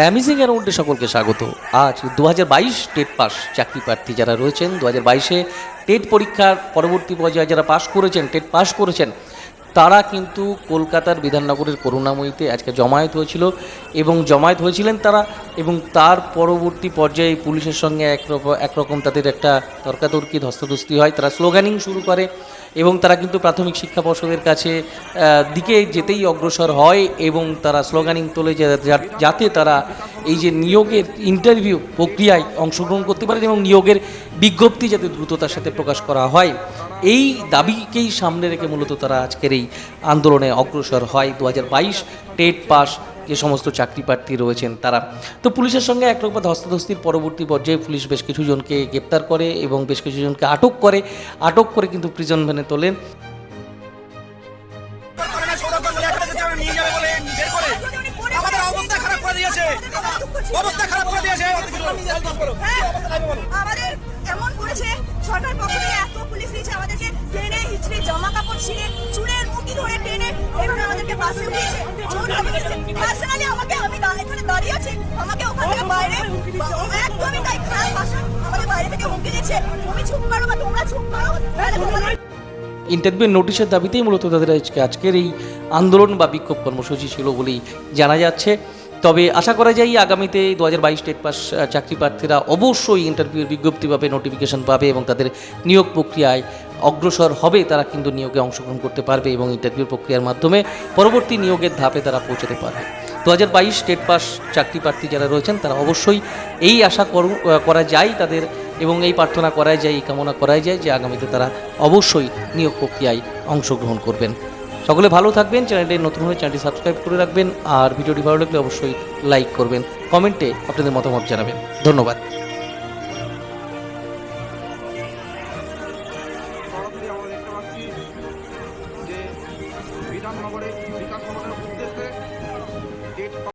Amazing অ্যারাউন্ডে সকলকে স্বাগত। আজ দু হাজার বাইশ টেট পাস চাকরি প্রার্থী যারা রয়েছেন দু হাজার বাইশে টেট পরীক্ষার পরবর্তী পর্যায়ে যারা পাশ করেছেন, টেট পাস করেছেন তারা কিন্তু কলকাতার বিধাননগরের করুণাময়ীতে আজকে জমায়েত হয়েছিল এবং জমায়েত হয়েছিলেন তারা এবং তার পরবর্তী পর্যায়ে পুলিশের সঙ্গে একরকম তাদের একটা তর্কাতর্কি, ধস্তাধস্তি হয়। তারা স্লোগানিং শুরু করে এবং তারা কিন্তু প্রাথমিক শিক্ষা পর্ষদের কাছে দিকে যেতেই অগ্রসর হয় এবং তারা স্লোগানিং তোলে যাতে তারা এই যে নিয়োগের ইন্টারভিউ প্রক্রিয়ায় অংশগ্রহণ করতে পারেন এবং নিয়োগের বিজ্ঞপ্তি যাতে দ্রুততার সাথে প্রকাশ করা হয়, এই দাবিকেই সামনে রেখে মূলত তারা আজকের এই আন্দোলনে অগ্রসর হয়। দু হাজার বাইশ টেট পাস যে সমস্ত চাকরি প্রার্থী রয়েছেন তারা। তো পুলিশের সঙ্গে একরকম ধস্তাধস্তির পরবর্তী পর্যায়ে পুলিশ বেশ কিছু জনকে গ্রেপ্তার করে এবং বেশ কিছু জনকে আটক করে। আটক করে কিন্তু প্রিজন ভ্যানে তোলেন নিয়ে যাবে বলে বের করে। আমাদের অবস্থা খারাপ করে দিয়েছে অবস্থা খারাপ করে দিয়েছে। হ্যাঁ, আমাদের এমন করেছে সরকার পক্ষ থেকে এত পুলিশ দিয়েছে আমাদেরকে ট্রেনে হিচড়ে জামা কাপড় ছিঁড়ে চুলের ধরে ট্রেনে এইভাবে আমাদেরকে বাসে উঠিয়েছে পার্সোনালি আমাকে আমি এখানে দাঁড়িয়ে আছি আমাকে ওখান থেকে বাইরে একদমই তাই খারাপ ভাষা আমাদের বাইরে থেকে হুমকি দিচ্ছে। তুমি চুপ করো বা তোমরা চুপ করো ইন্টারভিউ নোটিশের দাবিতেই মূলত তাদের আজকে আজকের এই আন্দোলন বা বিক্ষোভ কর্মসূচি ছিল বলেই জানা যাচ্ছে। তবে আশা করা যায় আগামীতে দু হাজার বাইশ স্টেট পাস চাকরি প্রার্থীরা অবশ্যই ইন্টারভিউর বিজ্ঞপ্তি পাবে নোটিফিকেশন পাবে এবং তাদের নিয়োগ প্রক্রিয়ায় অগ্রসর হবে। তারা কিন্তু নিয়োগে অংশগ্রহণ করতে পারবে এবং ইন্টারভিউ প্রক্রিয়ার মাধ্যমে পরবর্তী নিয়োগের ধাপে তারা পৌঁছাতে পারবে। দু হাজার বাইশ স্টেট পাস চাকরি প্রার্থী যারা রয়েছেন, তারা অবশ্যই এই আশা করু- করা যায় তাদের এবং এই প্রার্থনা করাই যায়, এই কামনা করাই যায় যে আগামীতে তারা অবশ্যই নিয়োগ প্রক্রিয়ায় অংশগ্রহণ করবেন। সকলে ভালো থাকবেন, চ্যানেলটি নতুন হলে চ্যানেলটি সাবস্ক্রাইব করে রাখবেন, আর ভিডিওটি ভালো লাগলে অবশ্যই লাইক করবেন, কমেন্টে আপনাদের মতামত জানাবেন। ধন্যবাদ।